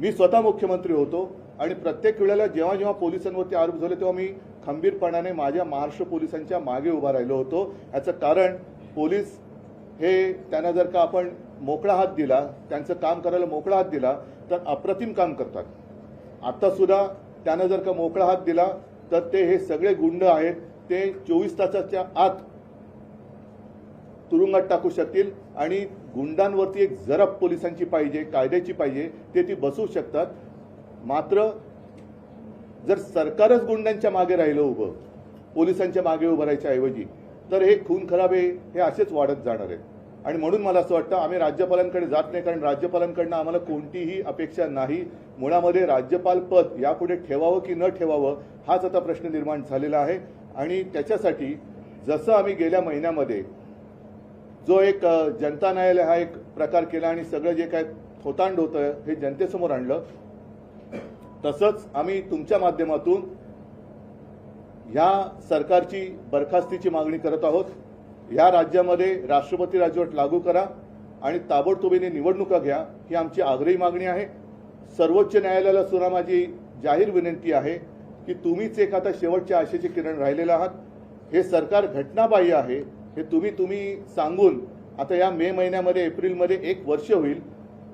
मी स्वतः मुख्यमंत्री होतो आणि प्रत्येक वेळेला जेव्हा जेव्हा पोलिसांवरती आरोप झाले तेव्हा मी खंबीरपणाने माझ्या महाराष्ट्र पोलिसांच्या मागे उभा राहिलो होतो. याचं कारण पोलीस हे त्यांना जर का आपण मोकळा हात दिला त्यांचं काम करायला मोकळा हात दिला तर अप्रतिम काम करतात. आता सुद्धा त्यानं जर का मोकळा हात दिला तर ते हे सगळे गुंड आहेत. ते चोवीस तासाच्या आत तुरुंगात टाकू शकतील आणि गुंडांवरती एक जरब पोलिसांची पाहिजे कायद्याची पाहिजे ते ती बसू शकतात. मात्र जर सरकारच गुंडांच्या मागे राहिलं उभं पोलिसांच्या मागे उभं राहायच्या ऐवजी तर हे खून खराबे हे असेच वाढत जाणार आहेत आणि म्हणून मला असं वाटतं आम्ही राज्यपालांकडे जात नाही कारण राज्यपालांकडनं आम्हाला कोणतीही अपेक्षा नाही. मुळामध्ये राज्यपाल पद यापुढे ठेवावं की न ठेवावं हाच आता प्रश्न निर्माण झालेला आहे. आणि त्याच्यासाठी जसं आम्ही गेल्या महिन्यामध्ये जो एक जनता न्यायालय हा एक प्रकार केला आणि सगळं जे काय थोतांड होतं हे जनतेसमोर आणलं. तसंच आम्ही तुमच्या माध्यमातून ह्या सरकारची बरखास्तीची मागणी करत आहोत. या राज्यामध्ये राष्ट्रपती राजवट लागू करा आणि ताबडतोबीने निवडणुका घ्या ही आमची आग्रही मागणी आहे. सर्वोच्च न्यायालयाला सुद्धा माझी जाहीर विनंती आहे की तुम्हीच एक आता शेवटच्या आशेचे किरण राहिलेलं आहात. हे सरकार घटनाबाह्य आहे. हे तुम्ही तुम्ही सांगून आता या मे महिन्यामध्ये एप्रिलमध्ये एक वर्ष होईल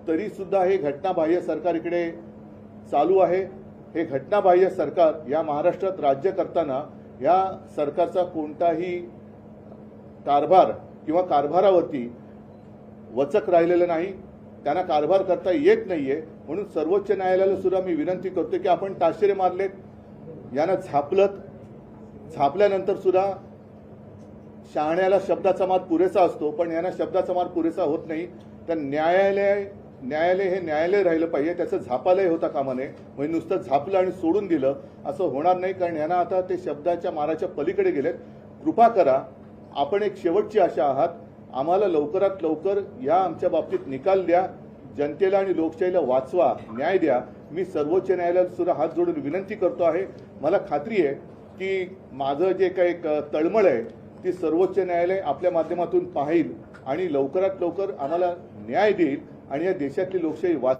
तरी सुद्धा हे घटनाबाह्य सरकार इकडे चालू आहे. हे घटनाबाह्य सरकार या महाराष्ट्रात राज्य करताना या सरकारचा कोणताही कारभार किंवा कारभारावरती वचक राहिलेलं नाही. त्यांना कारभार करता येत नाहीये. म्हणून सर्वोच्च न्यायालयाला सुद्धा मी विनंती करतो की आपण ताशेरे मारलेत. यांना झापलत. झापल्यानंतर सुद्धा शहाण्याला शब्दाचा मात पुरेसा असतो पण यांना शब्दाचा मात पुरेसा होत नाही. तर न्यायालय न्यायालय हे न्यायालय राहिलं पाहिजे त्याचं झापालय होता कामा नये म्हणजे नुसतं झापलं आणि सोडून दिलं असं होणार नाही कारण यांना आता ते शब्दाच्या माराच्या पलीकडे गेलेत. कृपा करा आपण एक शेवटची आशा आहात. आम्हाला लवकरात लवकर या आमच्या बाबतीत निकाल द्या. जनतेला आणि लोकशाहीला वाचवा न्याय द्या. मी सर्वोच्च न्यायालयात सुद्धा हात जोडून विनंती करतो आहे. मला खात्री आहे की माझं जे काही एक तळमळ आहे ती सर्वोच्च न्यायालय आपल्या माध्यमातून पाहिल आणि लवकरात लवकर आम्हाला न्याय देईल आणि या देशातली लोकशाही वाच